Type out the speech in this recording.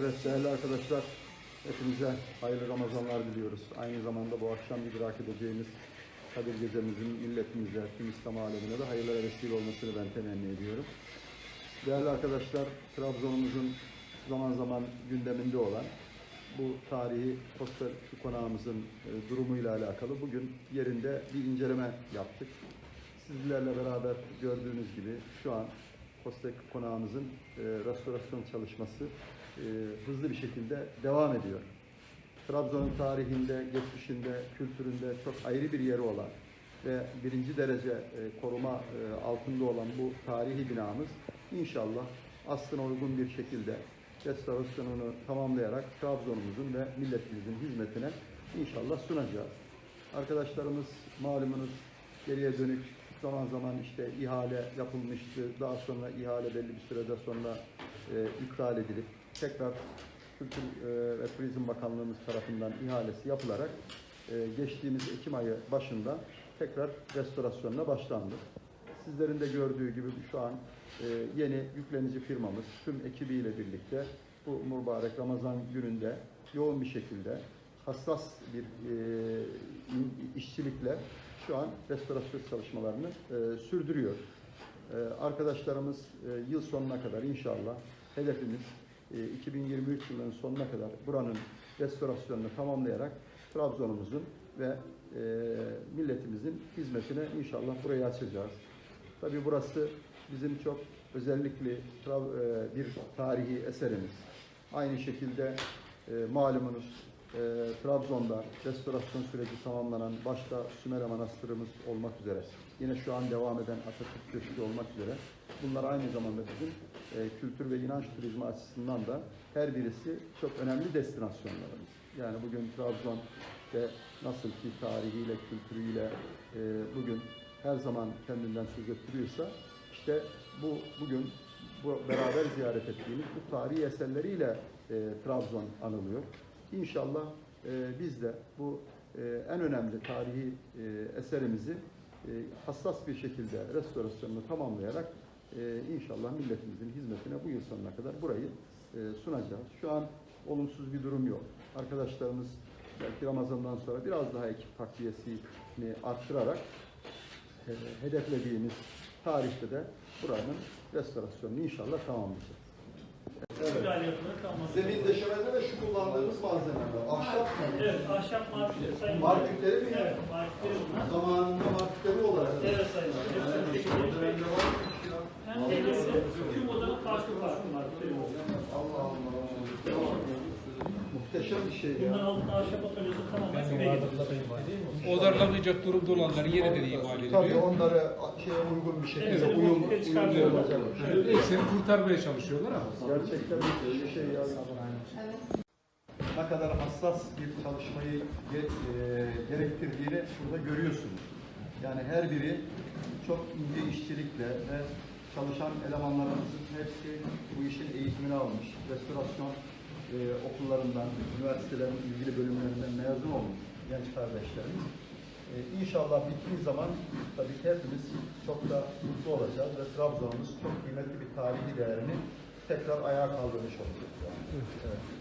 Evet değerli arkadaşlar, hepinize hayırlı Ramazanlar diliyoruz. Aynı zamanda bu akşam idrak edeceğimiz Kadir Gecemizin milletimize, tüm İslam alemine de hayırlara vesile olmasını ben temenni ediyorum. Değerli arkadaşlar, Trabzon'umuzun zaman zaman gündeminde olan bu tarihi hostel konağımızın e, durumuyla alakalı bugün yerinde bir inceleme yaptık. Sizlerle beraber gördüğünüz gibi şu an hostel konağımızın e, restorasyon çalışması e, hızlı bir şekilde devam ediyor. Trabzon'un tarihinde, geçmişinde, kültüründe çok ayrı bir yeri olan ve birinci derece e, koruma e, altında olan bu tarihi binamız inşallah aslına uygun bir şekilde restorasyonunu tamamlayarak Trabzon'umuzun ve milletimizin hizmetine inşallah sunacağız. Arkadaşlarımız malumunuz geriye dönük zaman zaman işte ihale yapılmıştı. Daha sonra ihale belli bir sürede sonra e, iptal edilip tekrar Kültür e, ve Turizm Bakanlığımız tarafından ihalesi yapılarak e, geçtiğimiz Ekim ayı başında tekrar restorasyonuna başlandı. Sizlerin de gördüğü gibi şu an e, yeni yüklenici firmamız tüm ekibiyle birlikte bu mübarek Ramazan gününde yoğun bir şekilde hassas bir e, işçilikle şu an restorasyon çalışmalarını e, sürdürüyor. E, arkadaşlarımız e, yıl sonuna kadar inşallah hedefimiz e, 2023 yılının sonuna kadar buranın restorasyonunu tamamlayarak Trabzon'umuzun ve e, milletimizin hizmetine inşallah burayı açacağız. Tabii burası bizim çok özellikli tra- e, bir tarihi eserimiz. Aynı şekilde e, malumunuz e, Trabzon'da restorasyon süreci tamamlanan başta Sümele Manastırımız olmak üzere yine şu an devam eden Atatürk Köşkü olmak üzere bunlar aynı zamanda bizim e, kültür ve inanç turizmi açısından da her birisi çok önemli destinasyonlarımız. Yani bugün Trabzon ve nasıl ki tarihiyle, kültürüyle e, bugün her zaman kendinden söz ettiriyorsa işte bu bugün bu beraber ziyaret ettiğimiz bu tarihi eserleriyle e, Trabzon anılıyor. İnşallah e, biz de bu e, en önemli tarihi e, eserimizi e, hassas bir şekilde restorasyonunu tamamlayarak e, inşallah milletimizin hizmetine bu yıl sonuna kadar burayı e, sunacağız. Şu an olumsuz bir durum yok. Arkadaşlarımız belki Ramazan'dan sonra biraz daha ekip takviyesini arttırarak e, hedeflediğimiz tarihte de buranın restorasyonunu inşallah tamamlayacağız. Müdahale yapılır kalmaz. Zemin döşemede de şu kullandığımız malzemeler. Ahşap mı? Evet, ahşap marketleri sayın. Marketleri mi? Evet, marketleri bunlar. Zamanında marketleri olarak. Evet sayın. Tek tek. Hem hepsi tüm odanın farklı farklı marketleri oluyor. Allah Allah. Muhteşem bir şey ya. altında ahşap atölyesi tamamen buraya getiriyor. Odarlanacak durumda olanları yeniden Tabii ediliyor. onları şeye uygun bir şekilde Evet, uyum, evet, uyumlu çıkartıyorlar. olacak. Seni kurtarmaya çalışıyorlar ama. Gerçekten bir şey ya. Ne kadar hassas bir çalışmayı ge- e, gerektirdiğini burada görüyorsunuz. Yani her biri çok ince işçilikle ve çalışan elemanlarımızın hepsi bu işin eğitimini almış. Restorasyon e, okullarından, üniversitelerin ilgili bölümlerinden mezun olmuş genç kardeşlerimiz. E, inşallah bittiği zaman tabii ki hepimiz çok da mutlu olacağız ve Trabzon'umuz çok kıymetli bir tarihi değerini tekrar ayağa kaldırmış olacak. Yani. Evet.